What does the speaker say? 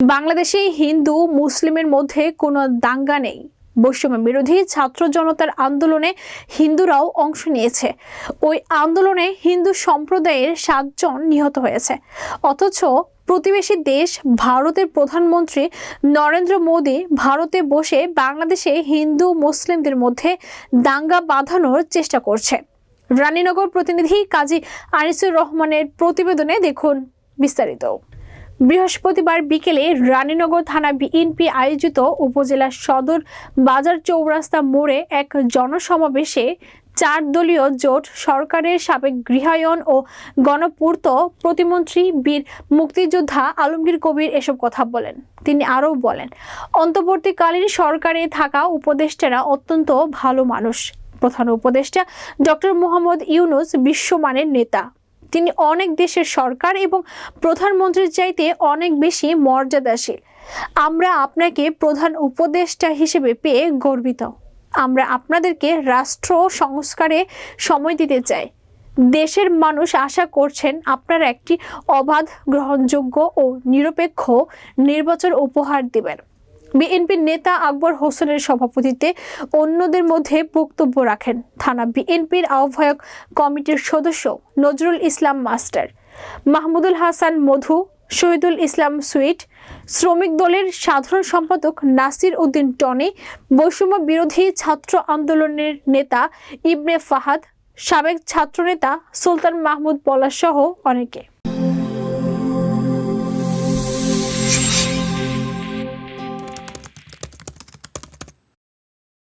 বাংলাদেশে হিন্দু, মুসলিমের মধ্যে কোনো দাঙ্গা নেই। বৈষম্য বিরোধী ছাত্র জনতার আন্দোলনে হিন্দুরাও অংশ নিয়েছে। ওই আন্দোলনে হিন্দু সম্প্রদায়ের সাতজন নিহত হয়েছে। অথচ প্রতিবেশী দেশ ভারতের প্রধানমন্ত্রী নরেন্দ্র মোদী ভারতে বসে বাংলাদেশে হিন্দু, মুসলিমদের মধ্যে দাঙ্গা বাঁধানোর চেষ্টা করছে। রানীনগর প্রতিনিধি কাজী আনিসুর রহমানের প্রতিবেদনে দেখুন বিস্তারিত। বৃহস্পতিবার বিকেলে রানীনগর থানা বিএনপি আয়োজিত উপজেলা সদর বাজার চৌরাস্তা মোড়ে এক জনসমাবেশে চার দলীয় জোট, সরকারের সাবেক গৃহায়ন ও গণপূর্ত প্রতিমন্ত্রী বীর মুক্তিযোদ্ধা আলমগীর কবির এসব কথা বলেন। তিনি আরও বলেন, অন্তর্বর্তীকালীন সরকারে থাকা উপদেষ্টারা অত্যন্ত ভালো মানুষ। প্রধান উপদেষ্টা ডক্টর মোহাম্মদ ইউনুস বিশ্বমানের নেতা। তিনি অনেক দেশের সরকার এবং প্রধানমন্ত্রীর চাইতে অনেক বেশি মর্যাদাশীল। আমরা আপনাকে প্রধান উপদেষ্টা হিসেবে পেয়ে গর্বিত। আমরা আপনাদেরকে রাষ্ট্র সংস্কারে সময় দিতে চাই। দেশের মানুষ আশা করছেন আপনারা একটি অবাধ, গ্রহণযোগ্য ও নিরপেক্ষ নির্বাচন উপহার দেবেন। বিএনপির নেতা আকবর হোসেনের সভাপতিত্বে অন্যদের মধ্যে বক্তব্য রাখেন থানা বিএনপির আহ্বায়ক কমিটির সদস্য নজরুল ইসলাম মাস্টার, মাহমুদুল হাসান মধু, শহীদুল ইসলাম সুইট, শ্রমিক দলের সাধারণ সম্পাদক নাসির উদ্দিন টনি, বৈষম্য বিরোধী ছাত্র আন্দোলনের নেতা ইবনে ফাহাদ, সাবেক ছাত্রনেতা সুলতান মাহমুদ পলাশ সহ অনেকে।